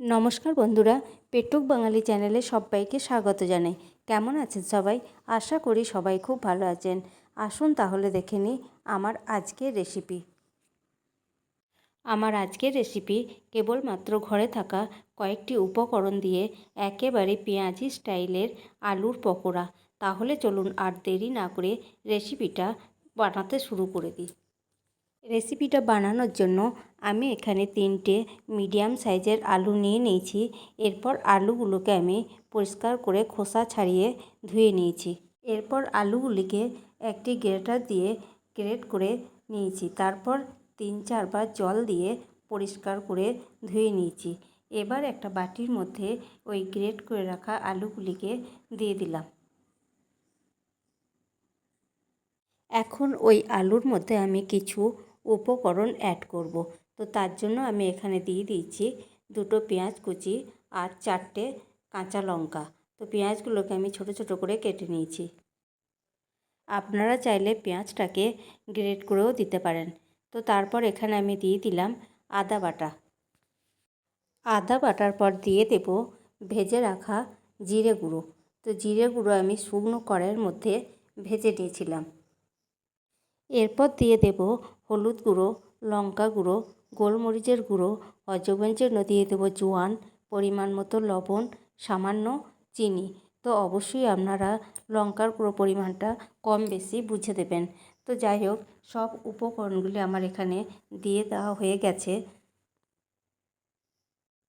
নমস্কার বন্ধুরা, পেটুক বাঙালি চ্যানেলে সবাইকে স্বাগত জানাই। কেমন আছেন সবাই? আশা করি সবাই খুব ভালো আছেন। আসুন তাহলে দেখে নিই আমার আজকের রেসিপি আমার আজকের রেসিপি কেবলমাত্র ঘরে থাকা কয়েকটি উপকরণ দিয়ে একেবারে পেঁয়াজি স্টাইলের আলুর পকোড়া। তাহলে চলুন আর দেরি না করে রেসিপিটা বানাতে শুরু করে দিই। রেসিপিটা বানানোর জন্য আমি এখানে তিনটে মিডিয়াম সাইজের আলু নিয়ে নিয়েছি। এরপর আলুগুলোকে আমি পরিষ্কার করে খোসা ছাড়িয়ে ধুয়ে নিয়েছি। এরপর আলুগুলিকে একটি গ্রেটার দিয়ে গ্রেট করে নিয়েছি। তারপর তিন চারবার জল দিয়ে পরিষ্কার করে ধুয়ে নিয়েছি। এবার একটা বাটির মধ্যে ওই গ্রেট করে রাখা আলুগুলিকে দিয়ে দিলাম। এখন ওই আলুর মধ্যে আমি কিছু উপকরণ অ্যাড করব। তো তার জন্য আমি এখানে দিয়ে দিয়েছি দুটো পেঁয়াজ কুচি আর চারটে কাঁচা লঙ্কা। তো পেঁয়াজগুলোকে আমি ছোট ছোট করে কেটে নিয়েছি। আপনারা চাইলে পেঁয়াজটাকে গ্রেট করেও দিতে পারেন। তো তারপর এখানে আমি দিয়ে দিলাম আদা বাটা। আদা বাটার পর দিয়ে দেব ভেজে রাখা জিরে গুঁড়ো। তো জিরে গুঁড়ো আমি শুকনো কড়াইয়ের মধ্যে ভেজে নিয়েছিলাম। এরপর দিয়ে দেব হলুদ গুঁড়ো, লঙ্কা গুঁড়ো, গোলমরিচের গুঁড়ো অজবের জন্য দিয়ে দেবো জোয়ান, পরিমাণ মতো লবণ, সামান্য চিনি। তো অবশ্যই আপনারা লঙ্কার গুঁড়ো পরিমাণটা কম বেশি বুঝে দেবেন। তো যাই হোক, সব উপকরণগুলি আমার এখানে দিয়ে দেওয়া হয়ে গেছে।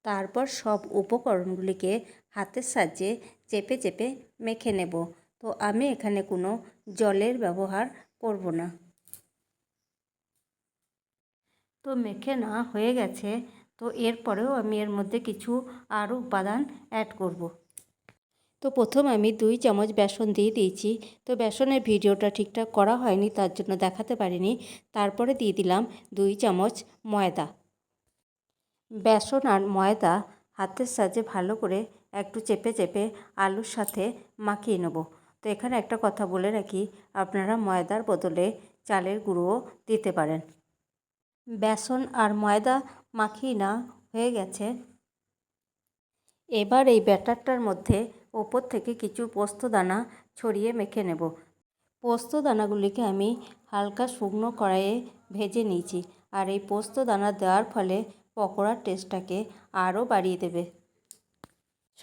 তারপর সব উপকরণগুলিকে হাতের সাহায্যে চেপে চেপে মেখে নেব। তো আমি এখানে কোনো জলের ব্যবহার করব না। তো মেখে না হয়ে গেছে, তো এরপরেও আমি এর মধ্যে কিছু আরও উপাদান অ্যাড করব। তো প্রথম আমি দুই চামচ বেসন দিয়ে দিয়েছি, তো বেসনের ভিডিওটা ঠিকঠাক করা হয়নি, তার জন্য দেখাতে পারিনি। তারপরে দিয়ে দিলাম দুই চামচ ময়দা। বেসন আর ময়দা হাতের সাহায্যে ভালো করে একটু চেপে চেপে আলুর সাথে মাখিয়ে নেব। তো এখানে একটা কথা বলে রাখি, আপনারা ময়দার বদলে চালের গুঁড়োও দিতে পারেন। বেসন আর ময়দা মাখি না হয়ে গেছে। এবার এই ব্যাটারটার মধ্যে ওপর থেকে কিছু পোস্ত দানা ছড়িয়ে মেখে নেব। পোস্ত দানাগুলিকে আমি হালকা শুকনো কড়াইয়ে ভেজে নিয়েছি আর এই পোস্ত দানা দেওয়ার ফলে পকোড়ার টেস্টটাকে আরও বাড়িয়ে দেবে।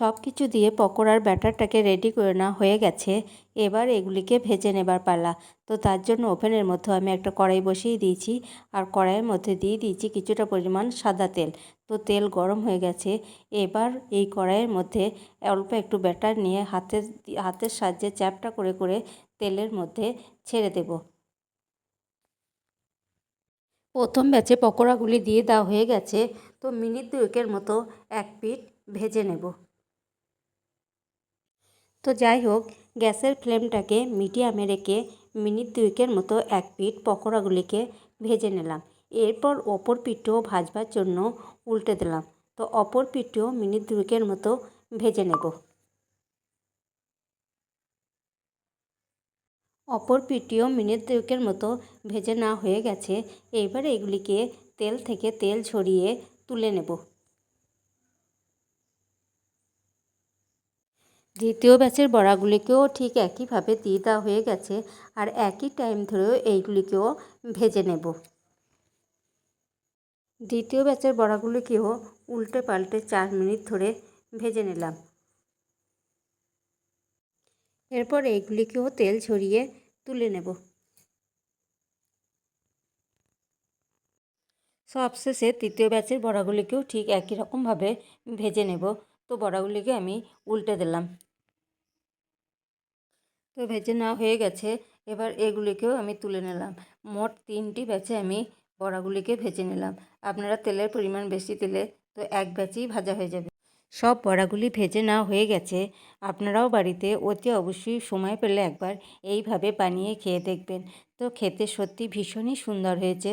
সব কিছু দিয়ে পকোড়ার ব্যাটারটাকে রেডি করে নেওয়া হয়ে গেছে। এবার এগুলিকে ভেজে নেবার পালা। তো তার জন্য ওভেনের মধ্যে আমি একটা কড়াই বসিয়ে দিয়েছি আর কড়াইয়ের মধ্যে দিয়ে দিয়েছি কিছুটা পরিমাণ সাদা তেল। তো তেল গরম হয়ে গেছে। এবার এই কড়াইয়ের মধ্যে অল্প একটু ব্যাটার নিয়ে হাতের হাতের সাহায্যে চ্যাপটা করে করে তেলের মধ্যে ছেড়ে দেব। প্রথম ব্যাচে পকোড়াগুলি দিয়ে দেওয়া হয়ে গেছে। তো মিনিট দুয়েকের মতো এক পিঠ ভেজে নেব। তো যাই হোক, গ্যাসের ফ্লেমটাকে মিডিয়ামে রেখে মিনিট দুয়েকের মতো এক পিঠ পকোড়াগুলিকে ভেজে নিলাম। এরপর অপর পিঠও ভাজবার জন্য উল্টে দিলাম। তো অপর পিঠও মিনিট দুয়েকের মতো ভেজে নেব। অপর পিঠটিও মিনিট দুয়েকের মতো ভেজে না হয়ে গেছে। এইবার এগুলিকে তেল থেকে তেল ছড়িয়ে তুলে নেব। দ্বিতীয় ব্যাচের বড়াগুলিকেও ঠিক একইভাবে দিয়ে দেওয়া হয়ে গেছে আর একই টাইম ধরেও এইগুলিকেও ভেজে নেব। দ্বিতীয় ব্যাচের বড়াগুলিকেও উল্টে পাল্টে চার মিনিট ধরে ভেজে নিলাম। এরপর এইগুলিকেও তেল ছড়িয়ে তুলে নেব। সবশেষে তৃতীয় ব্যাচের বড়াগুলিকেও ঠিক একই রকমভাবে ভেজে নেব। তো বড়াগুলিকে আমি উল্টে দিলাম। তো ভেজে নেওয়া হয়ে গেছে। এবার এগুলিকেও আমি তুলে নিলাম। মোট তিনটি ব্যাচে আমি বড়াগুলিকে ভেজে নিলাম। আপনারা তেলের পরিমাণ বেশি দিলে তো এক ব্যাচেই ভাজা হয়ে যাবে। সব বড়াগুলি ভেজে নেওয়া হয়ে গেছে। আপনারাও বাড়িতে অতি অবশ্যই সময় পেলে একবার এইভাবে বানিয়ে খেয়ে দেখবেন। তো খেতে সত্যি ভীষণই সুন্দর হয়েছে।